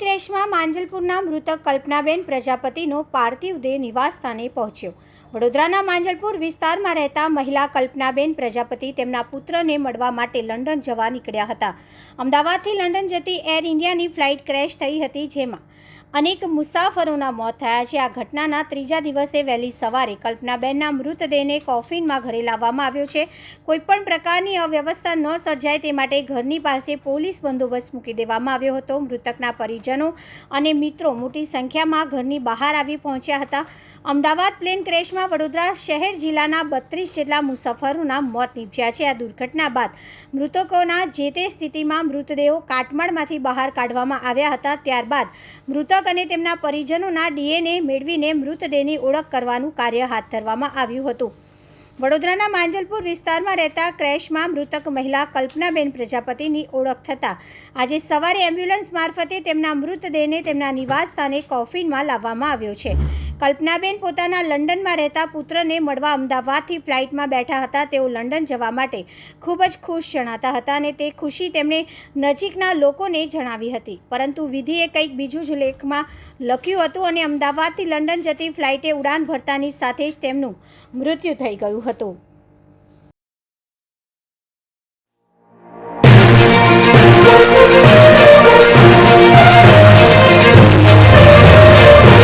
ક્રેશમાં માંજલપુરના મૃતક કલ્પનાબેન પ્રજાપતિનો પાર્થિવ દેહ નિવાસસ્થાને પહોંચ્યો. વડોદરાના માંજલપુર વિસ્તારમાં રહેતા મહિલા કલ્પનાબેન પ્રજાપતિ તેમના પુત્રને મળવા માટે લંડન જવા નીકળ્યા હતા. અમદાવાદથી લંડન જતી એર ઇન્ડિયાની ફ્લાઇટ ક્રેશ થઈ હતી જેમાં અનેક મુસાફરોના મોત થયા છે. આ ઘટનાના ત્રીજા દિવસે વહેલી સવારે કલ્પનાબેનના મૃતદેહને કોફિનમાં ઘરે લાવવામાં આવ્યો છે. કોઈપણ પ્રકારની અવ્યવસ્થા ન સર્જાય તે માટે ઘરની પાસે પોલીસ બંદોબસ્ત મૂકી દેવામાં આવ્યો હતો. મૃતકના પરિજનો અને મિત્રો મોટી સંખ્યામાં ઘરની બહાર આવી પહોંચ્યા હતા. અમદાવાદ પ્લેન ક્રેશમાં વડોદરા શહેર જિલ્લાના બત્રીસ જેટલા મુસાફરોના મોત નીપજ્યા છે. આ દુર્ઘટના બાદ મૃતકોના જે તે સ્થિતિમાં મૃતદેહો કાટમાળમાંથી બહાર કાઢવામાં આવ્યા હતા. ત્યારબાદ મૃતક અને તેમના પરિજનોના ડીએનએ મેળવીને મૃતદેહની ઓળખ કરવાનું કાર્ય હાથ ધરવામાં આવ્યું હતું. વડોદરાના માંજલપુર વિસ્તારમાં રહેતા ક્રેશમાં મૃતક મહિલા કલ્પનાબેન પ્રજાપતિની ઓળખ થતાં આજે સવારે એમ્બ્યુલન્સ મારફતે તેમના મૃતદેહને તેમના નિવાસ સ્થાને કોફિનમાં લાવવામાં આવ્યો છે. કલ્પનાબેન પોતાના લંડનમાં રહેતા પુત્રને મળવા અમદાવાદથી ફ્લાઇટમાં બેઠા હતા. તેઓ લંડન જવા માટે ખૂબ જ ખુશ જણાતા હતા અને તે ખુશી તેમણે નજીકના લોકોને જણાવી હતી. પરંતુ વિધિએ કંઈક બીજું જ લેખમાં લખ્યું હતું અને અમદાવાદથી લંડન જતી ફ્લાઇટે ઉડાન ભરતાની સાથે જ તેમનું મૃત્યુ થઈ ગયું હતું.